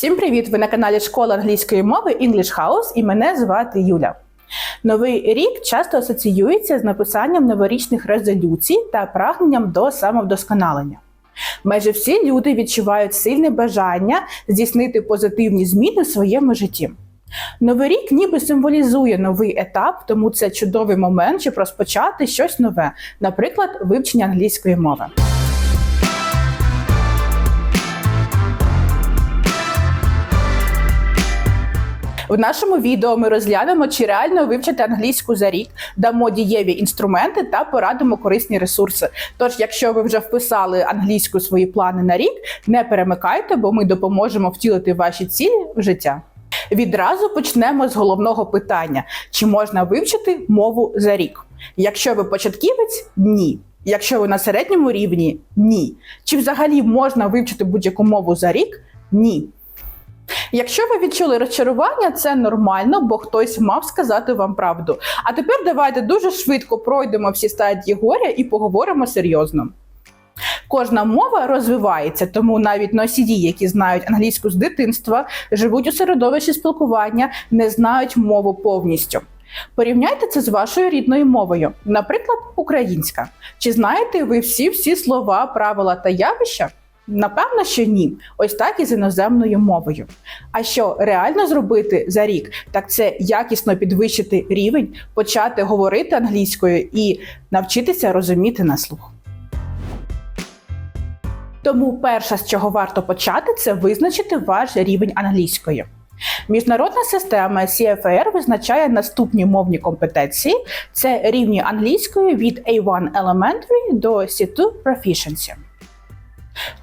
Всім привіт! Ви на каналі Школа англійської мови English House і мене звати Юля. Новий рік часто асоціюється з написанням новорічних резолюцій та прагненням до самовдосконалення. Майже всі люди відчувають сильне бажання здійснити позитивні зміни в своєму житті. Новий рік ніби символізує новий етап, тому це чудовий момент, щоб розпочати щось нове, наприклад, вивчення англійської мови. В нашому відео ми розглянемо, чи реально вивчити англійську за рік, дамо дієві інструменти та порадимо корисні ресурси. Тож, якщо ви вже вписали англійську свої плани на рік, не перемикайте, бо ми допоможемо втілити ваші цілі в життя. Відразу почнемо з головного питання: чи можна вивчити мову за рік? Якщо ви початківець, ні. Якщо ви на середньому рівні ні. Чи взагалі можна вивчити будь-яку мову за рік? Ні. Якщо ви відчули розчарування, це нормально, бо хтось мав сказати вам правду. А тепер давайте дуже швидко пройдемо всі стадії горя і поговоримо серйозно. Кожна мова розвивається, тому навіть носії, які знають англійську з дитинства, живуть у середовищі спілкування, не знають мову повністю. Порівняйте це з вашою рідною мовою, наприклад, українська. Чи знаєте ви всі-всі слова, правила та явища? Напевно, що ні. Ось так і з іноземною мовою. А що реально зробити за рік, так це якісно підвищити рівень, почати говорити англійською і навчитися розуміти на слух. Тому перше, з чого варто почати, це визначити ваш рівень англійської. Міжнародна система CFR визначає наступні мовні компетенції: це рівні англійської від A1 Elementary до C2 Proficiency.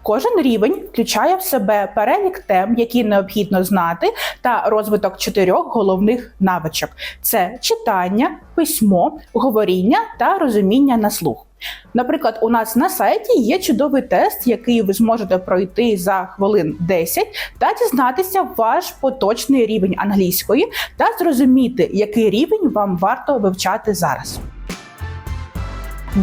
Кожен рівень включає в себе перелік тем, які необхідно знати, та розвиток чотирьох головних навичок: це читання, письмо, говоріння та розуміння на слух. Наприклад, у нас на сайті є чудовий тест, який ви зможете пройти за хвилин 10 та дізнатися ваш поточний рівень англійської та зрозуміти, який рівень вам варто вивчати зараз.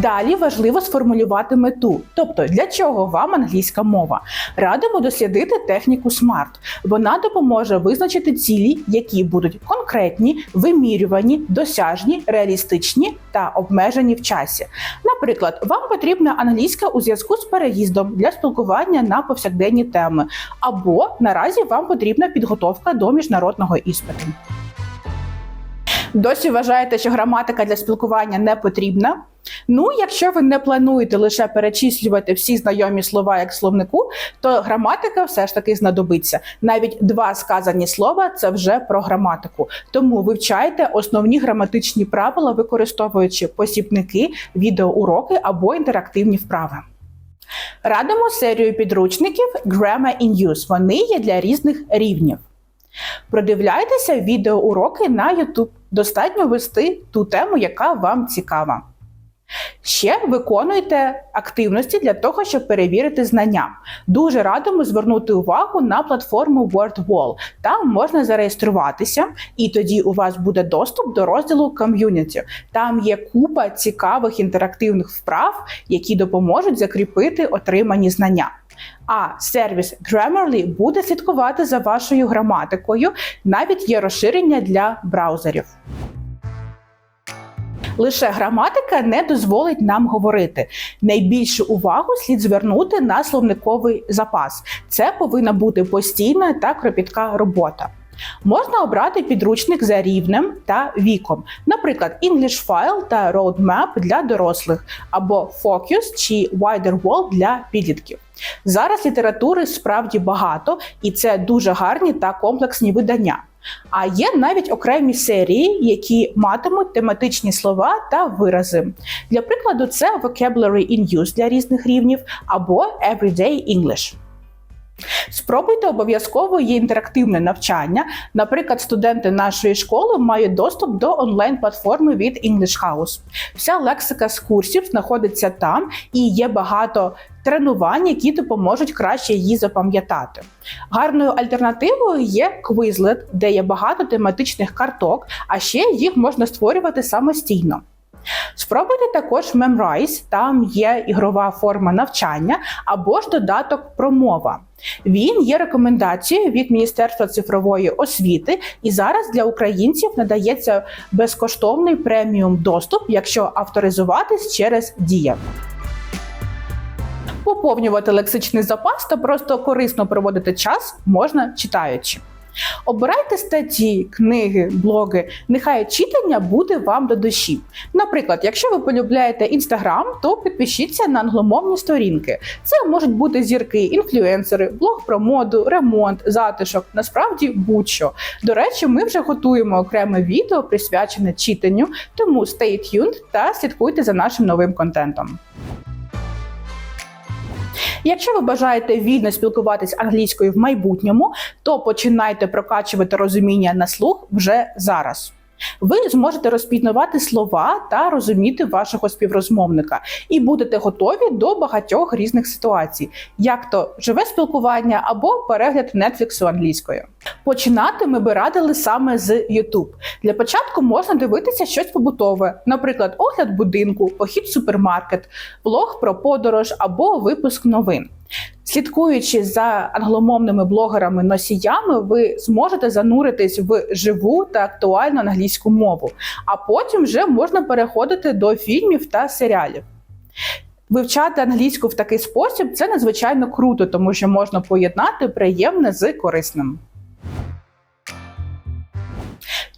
Далі важливо сформулювати мету, тобто для чого вам англійська мова. Радимо дослідити техніку SMART. Вона допоможе визначити цілі, які будуть конкретні, вимірювані, досяжні, реалістичні та обмежені в часі. Наприклад, вам потрібна англійська у зв'язку з переїздом для спілкування на повсякденні теми, або наразі вам потрібна підготовка до міжнародного іспиту. Досі вважаєте, що граматика для спілкування не потрібна? Ну, якщо ви не плануєте лише перечислювати всі знайомі слова як словнику, то граматика все ж таки знадобиться. Навіть два сказані слова це вже про граматику. Тому вивчайте основні граматичні правила, використовуючи посібники, відеоуроки або інтерактивні вправи. Радимо серію підручників Grammar in Use. Вони є для різних рівнів. Продивляйтеся відеоуроки на YouTube. Достатньо вести ту тему, яка вам цікава. Ще виконуйте активності для того, щоб перевірити знання. Дуже радимо звернути увагу на платформу WordWall. Там можна зареєструватися, і тоді у вас буде доступ до розділу ком'юніті. Там є купа цікавих інтерактивних вправ, які допоможуть закріпити отримані знання. А сервіс Grammarly буде слідкувати за вашою граматикою. Навіть є розширення для браузерів. Лише граматика не дозволить нам говорити. Найбільшу увагу слід звернути на словниковий запас. Це повинна бути постійна та кропітка робота. Можна обрати підручник за рівнем та віком, наприклад, English File та Roadmap для дорослих, або Focus чи Wider World для підлітків. Зараз літератури справді багато, і це дуже гарні та комплексні видання. А є навіть окремі серії, які матимуть тематичні слова та вирази. Для прикладу, це Vocabulary in Use для різних рівнів або Everyday English. Спробуйте обов'язково є інтерактивне навчання. Наприклад, студенти нашої школи мають доступ до онлайн-платформи від English House. Вся лексика з курсів знаходиться там і є багато тренувань, які допоможуть краще її запам'ятати. Гарною альтернативою є Quizlet, де є багато тематичних карток, а ще їх можна створювати самостійно. Спробуйте також Memrise, там є ігрова форма навчання або ж додаток промова. Він є рекомендацією від Міністерства цифрової освіти, і зараз для українців надається безкоштовний преміум доступ, якщо авторизуватись через Дія. Поповнювати лексичний запас та просто корисно проводити час можна читаючи. Обирайте статті, книги, блоги. Нехай читання буде вам до душі. Наприклад, якщо ви полюбляєте інстаграм, то підпишіться на англомовні сторінки. Це можуть бути зірки, інфлюенсери, блог про моду, ремонт, затишок. Насправді будь-що. До речі, ми вже готуємо окреме відео присвячене читанню, тому stay tuned та слідкуйте за нашим новим контентом. Якщо ви бажаєте вільно спілкуватись англійською в майбутньому, то починайте прокачувати розуміння на слух вже зараз. Ви зможете розпізнавати слова та розуміти вашого співрозмовника, і будете готові до багатьох різних ситуацій, як то живе спілкування або перегляд Netflix англійською. Починати ми би радили саме з YouTube. Для початку можна дивитися щось побутове, наприклад, огляд будинку, похід в супермаркет, влог про подорож або випуск новин. Слідкуючи за англомовними блогерами-носіями, ви зможете зануритись в живу та актуальну англійську мову, а потім вже можна переходити до фільмів та серіалів. Вивчати англійську в такий спосіб це надзвичайно круто, тому що можна поєднати приємне з корисним.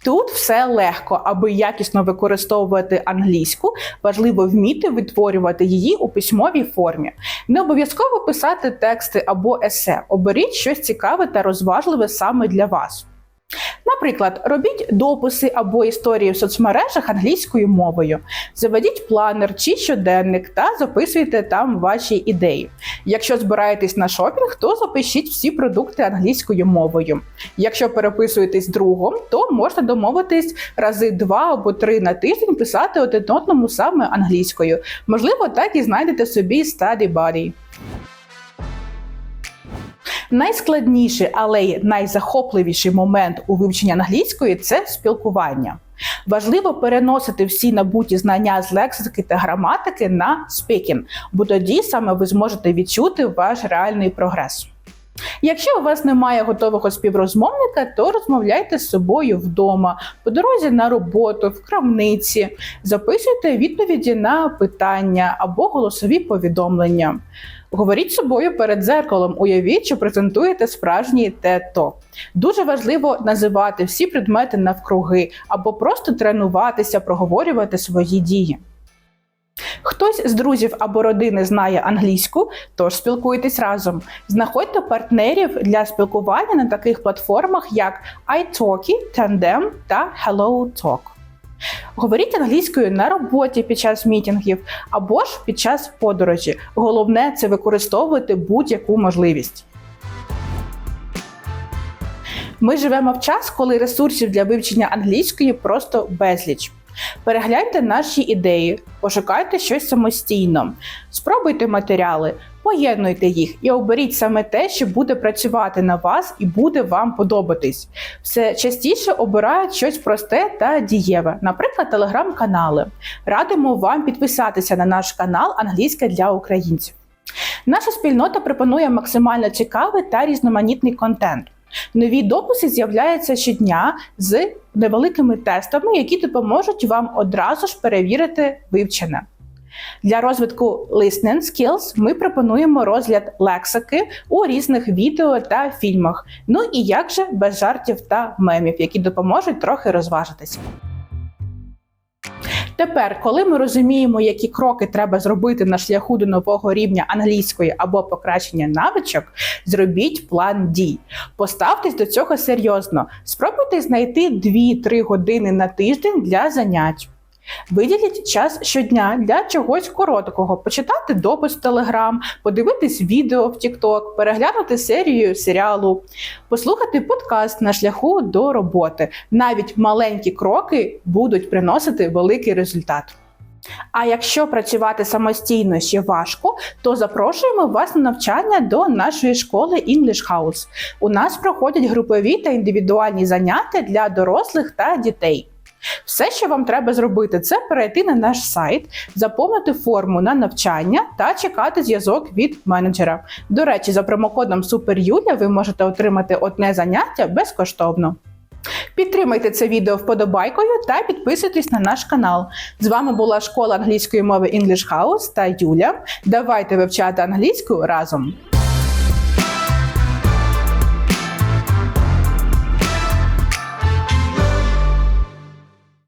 Тут все легко, аби якісно використовувати англійську, важливо вміти витворювати її у письмовій формі. Не обов'язково писати тексти або есе. Оберіть щось цікаве та розважливе саме для вас. Наприклад, робіть дописи або історії в соцмережах англійською мовою, заведіть планер чи щоденник та записуйте там ваші ідеї. Якщо збираєтесь на шопінг, то запишіть всі продукти англійською мовою. Якщо переписуєтесь другом, то можна домовитись рази два або три на тиждень писати один одному саме англійською. Можливо, так і знайдете собі study buddy. Найскладніший, але й найзахопливіший момент у вивченні англійської це спілкування. Важливо переносити всі набуті знання з лексики та граматики на спікінг, бо тоді саме ви зможете відчути ваш реальний прогрес. Якщо у вас немає готового співрозмовника, то розмовляйте з собою вдома, по дорозі на роботу, в крамниці, записуйте відповіді на питання або голосові повідомлення. Говоріть собою перед дзеркалом, уявіть, що презентуєте справжній TED-Talk. Дуже важливо називати всі предмети навкруги або просто тренуватися, проговорювати свої дії. Хтось з друзів або родини знає англійську, тож спілкуйтесь разом. Знаходьте партнерів для спілкування на таких платформах, як iTalki, Tandem та HelloTalk. Говоріть англійською на роботі під час мітінгів або ж під час подорожі. Головне це використовувати будь-яку можливість. Ми живемо в час, коли ресурсів для вивчення англійської просто безліч. Перегляньте наші ідеї, пошукайте щось самостійно, спробуйте матеріали, поєднуйте їх і оберіть саме те, що буде працювати на вас і буде вам подобатись. Все частіше обирають щось просте та дієве, наприклад, телеграм-канали. Радимо вам підписатися на наш канал Англійська для українців. Наша спільнота пропонує максимально цікавий та різноманітний контент. Нові дописи з'являються щодня з невеликими тестами, які допоможуть вам одразу ж перевірити вивчене. Для розвитку listening skills ми пропонуємо розгляд лексики у різних відео та фільмах. Ну і як же без жартів та мемів, які допоможуть трохи розважитися. Тепер, коли ми розуміємо, які кроки треба зробити на шляху до нового рівня англійської або покращення навичок, зробіть план дій. Поставтесь до цього серйозно. Спробуйте знайти 2-3 години на тиждень для занять. Виділіть час щодня для чогось короткого, почитати допис в Телеграм, подивитись відео в TikTok, переглянути серію серіалу, послухати подкаст на шляху до роботи. Навіть маленькі кроки будуть приносити великий результат. А якщо працювати самостійно ще важко, то запрошуємо вас на навчання до нашої школи English House. У нас проходять групові та індивідуальні заняття для дорослих та дітей. Все, що вам треба зробити, це перейти на наш сайт, заповнити форму на навчання та чекати зв'язок від менеджера. До речі, за промокодом SUPERYULIA ви можете отримати одне заняття безкоштовно. Підтримайте це відео вподобайкою та підписуйтесь на наш канал. З вами була школа англійської мови English House та Юля. Давайте вивчати англійську разом.